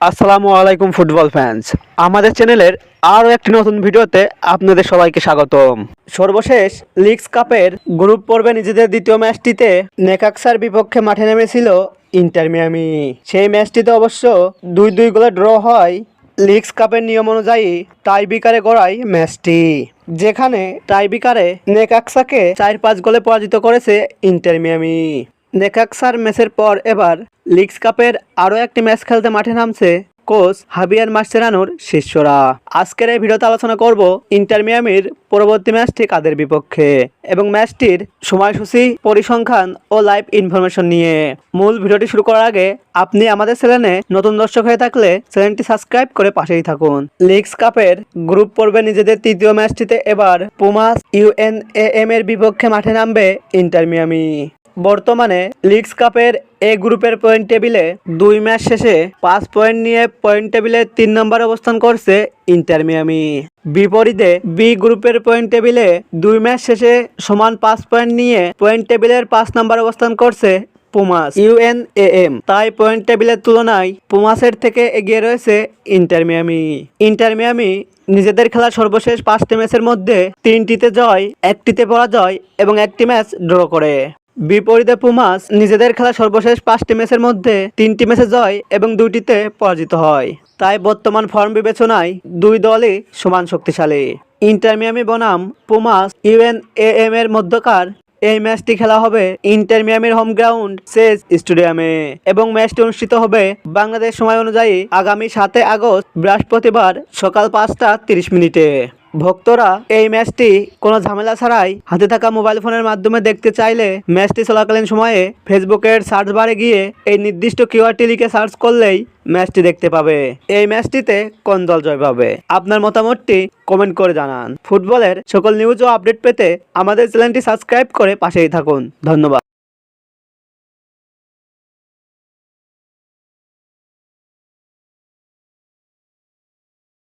আসসালামু আলাইকুম football fans আমাদের চ্যানেলের আরও একটি নতুন ভিডিওতে আপনাদের সবাইকে স্বাগতম। সর্বশেষ লিগস কাপের গ্রুপ পর্বে নিজেদের দ্বিতীয় ম্যাচটিতে নেকাক্সার বিপক্ষে মাঠে নেমেছিল ইন্টার মিয়ামি। সেই ম্যাচটিতে অবশ্য দুই দুই গোলে ড্র হয় লিগস কাপের নিয়ম অনুযায়ী টাইবিকারে গড়ায় ম্যাচটি যেখানে টাইবিকারে নেকাক্সাকে চার পাঁচ গোলে পরাজিত করেছে ইন্টার মিয়ামি। নেকাক্সার ম্যাচের পর এবার লিগস কাপের আরও একটি ম্যাচ খেলতে মাঠে নামছে কোচ হাবিয়ার মাসচেরানোর শিষ্যরা। আজকের এই ভিডিওতে আলোচনা করব ইন্টার মিয়ামির পরবর্তী ম্যাচটি কাদের বিপক্ষে এবং ম্যাচটির সময়সূচি, পরিসংখ্যান ও লাইভ ইনফরমেশন নিয়ে। মূল ভিডিওটি শুরু করার আগে আপনি আমাদের চ্যানেলে নতুন দর্শক হয়ে থাকলে চ্যানেলটি সাবস্ক্রাইব করে পাশেই থাকুন। লিগস কাপের গ্রুপ পর্বে নিজেদের তৃতীয় ম্যাচটিতে এবার পুমাস ইউএনএএম এর বিপক্ষে মাঠে নামবে ইন্টার মিয়ামি। বর্তমানে লিগস কাপের এ গ্রুপের পয়েন্ট টেবিলে দুই ম্যাচ শেষে পাঁচ পয়েন্ট নিয়ে পয়েন্ট টেবিলে তিন নম্বরে অবস্থান করছে ইন্টার মিয়ামি। বিপরীতে বি গ্রুপের পয়েন্ট টেবিলে দুই ম্যাচ শেষে সমান পাঁচ পয়েন্ট নিয়ে পয়েন্ট টেবিলের পাঁচ নম্বর অবস্থান করছে পুমাস ইউএনএএম তাই পয়েন্ট টেবিলের তুলনায় পুমাসের থেকে এগিয়ে রয়েছে ইন্টার মিয়ামি। ইন্টার মিয়ামি নিজেদের খেলা সর্বশেষ পাঁচটি ম্যাচের মধ্যে তিনটিতে জয়, একটিতে পরাজয় এবং একটি ম্যাচ ড্র করে। বিপরীতে পুমাস নিজেদের খেলা সর্বশেষ পাঁচটি ম্যাচের মধ্যে তিনটি ম্যাচে জয় এবং দুইটিতে পরাজিত হয়। তাই বর্তমান ফর্ম বিবেচনায় দুই দলই সমান শক্তিশালী। ইন্টার মিয়ামি বনাম পুমাস ইউএনএএম এর মধ্যকার এই ম্যাচটি খেলা হবে ইন্টার মিয়ামির হোম গ্রাউন্ড সেজ স্টেডিয়ামে এবং ম্যাচটি অনুষ্ঠিত হবে বাংলাদেশ সময় অনুযায়ী আগামী সাতে আগস্ট বৃহস্পতিবার সকাল পাঁচটা তিরিশ মিনিটে। ভক্তরা এই ম্যাচটি কোনো ঝামেলা ছাড়াই হাতে থাকা মোবাইল ফোনের মাধ্যমে দেখতে চাইলে ম্যাচটি চলাকালীন সময়ে ফেসবুকের সার্চ বারে গিয়ে এই নির্দিষ্ট কিওয়ার্ডটি লিখে সার্চ করলেই ম্যাচটি দেখতে পাবে। এই ম্যাচটিতে কোন দল জয় পাবে? আপনার মতামতটি কমেন্ট করে জানান। ফুটবলের সকল নিউজ ও আপডেট পেতে আমাদের চ্যানেলটি সাবস্ক্রাইব করে পাশেই থাকুন। ধন্যবাদ।